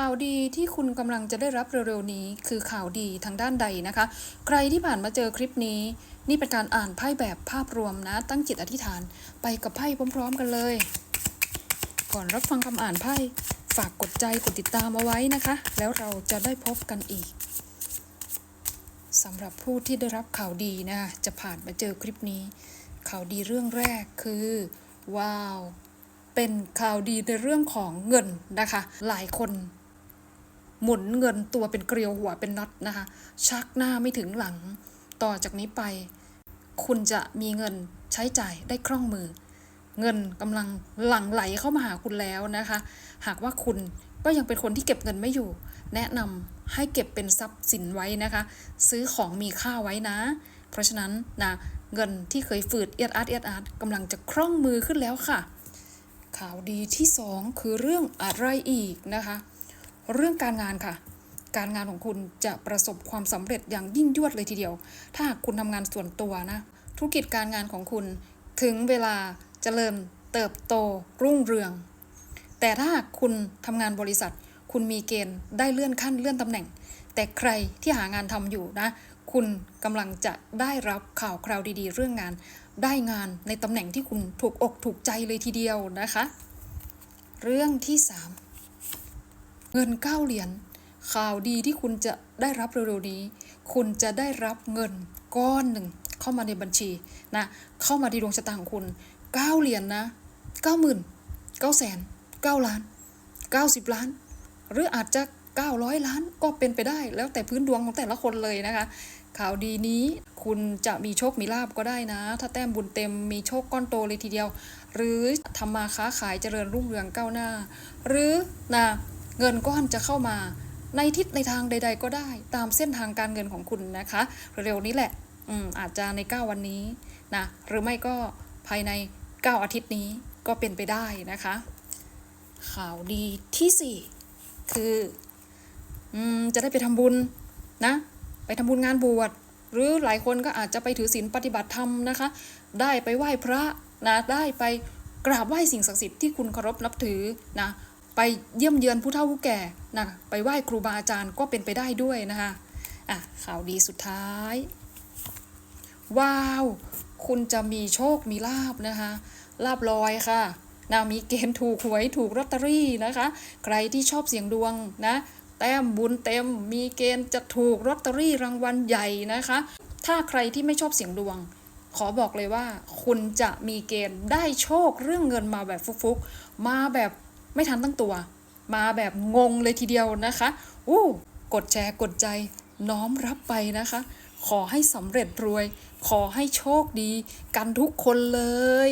ข่าวดีที่คุณกำลังจะได้รับเร็วๆนี้ คือข่าวดีทางด้านใดนะคะ ใครที่ผ่านมาเจอคลิปนี้ นี่เป็นการอ่านไพ่แบบภาพรวมนะ ตั้งจิตอธิษฐานไปกับไพ่พร้อม ๆ กันเลย ก่อนรับฟังคำอ่านไพ่ฝากกดใจกดติดตามเอาไว้นะคะ แล้วเราจะได้พบกันอีกสำหรับผู้ที่ได้รับข่าวดีนะจะผ่านมาเจอคลิปนี้ ข่าวดีเรื่องแรกคือ ว้าวเป็นข่าวดีในเรื่องของเงินนะคะ หลายคน หมุนเงินตัวเป็นเกลียวหัวเป็นน็อตนะคะ ชักหน้าไม่ถึงหลัง ต่อจากนี้ไป คุณจะมีเงินใช้จ่ายได้คล่องมือ เงินกำลังหลั่งไหลเข้ามาหาคุณแล้วนะคะ หากว่าคุณก็ยังเป็นคนที่เก็บเงินไม่อยู่ แนะนำให้เก็บเป็นทรัพย์สินไว้นะคะ ซื้อของมีค่าไว้นะ เพราะฉะนั้นนะเงินที่เคยฝืดเอียดอาร์ตเอียดอาร์ตกำลังจะคล่องมือขึ้นแล้วค่ะ ข่าวดีที่สองคือเรื่องอะไรอีกนะคะ เรื่องการงานค่ะ การงานของคุณจะประสบความสำเร็จอย่างยิ่งยวดเลยทีเดียว ถ้าหากคุณทำงานส่วนตัวนะ ธุรกิจการงานของคุณถึงเวลาเจริญเติบโตรุ่งเรือง แต่ถ้าหากคุณทำงานบริษัท คุณมีเกณฑ์ได้เลื่อนขั้นเลื่อนตำแหน่ง แต่ใครที่หางานทำอยู่นะ คุณกำลังจะได้รับข่าวคราวดีๆ เรื่องงาน ได้งานในตำแหน่งที่คุณถูกอกถูกใจเลยทีเดียวนะคะ เรื่องที่สาม เงินเก้าเหรียญข่าวดีที่คุณจะได้รับเร็วๆนี้ คุณจะได้รับเงินก้อนหนึ่งเข้ามาในบัญชีนะเข้ามาที่ดวงชะตาของคุณเก้าเหรียญนะเก้าหมื่นเก้าแสนเก้าล้านเก้าสิบล้าน หรืออาจจะ 900 ล้านก็เป็นไปได้แล้วแต่พื้นดวงของแต่ละคนเลยนะคะ ข่าวดีนี้คุณจะมีโชคมีลาบก็ได้นะ ถ้าแต้มบุญเต็มมีโชคก้อนโตเลยทีเดียว หรือทำมาค้าขายเจริญรุ่งเรืองก้าวหน้า หรือนะ เงินก้อนจะเข้ามาในทิศในทางใด ๆ ก็ได้ตามเส้นทางการเงินของคุณนะคะ เร็วๆนี้แหละอืมอาจจะใน 9 วันนี้นะหรือไม่ก็ภายใน 9 อาทิตย์นี้ก็เป็นไปได้นะคะ ข่าวดีที่ 4 คืออืมจะได้ไปทำบุญนะ ไปทำบุญงานบวชหรือหลายคนก็อาจจะไปถือศีลปฏิบัติธรรมนะคะ ได้ไปไหว้พระนะได้ไปกราบไหว้สิ่งศักดิ์สิทธิ์ที่คุณเคารพนับถือนะ ไปเยี่ยมเยือนผู้เฒ่าผู้แก่นะไปไหว้ครูบาอาจารย์ก็เป็นไปได้ด้วยนะคะอะข่าวดีสุดท้าย ว้าว คุณจะมีโชคมีลาบนะคะลาบลอยค่ะนะมีเกณฑ์ถูกหวยถูกลอตเตอรี่นะคะ ใครที่ชอบเสี่ยงดวงนะแต้มบุญเต็มมีเกณฑ์จะถูกลอตเตอรี่รางวัลใหญ่นะคะ ถ้าใครที่ไม่ชอบเสี่ยงดวง ขอบอกเลยว่า คุณจะมีเกณฑ์ได้โชคเรื่องเงินมาแบบฟุกๆ มาแบบ ไม่ทันตั้งตัว มาแบบงงเลยทีเดียวนะคะอู้กดแชร์กดใจน้อมรับไปนะคะ ขอให้สำเร็จรวย ขอให้โชคดีกันทุกคนเลย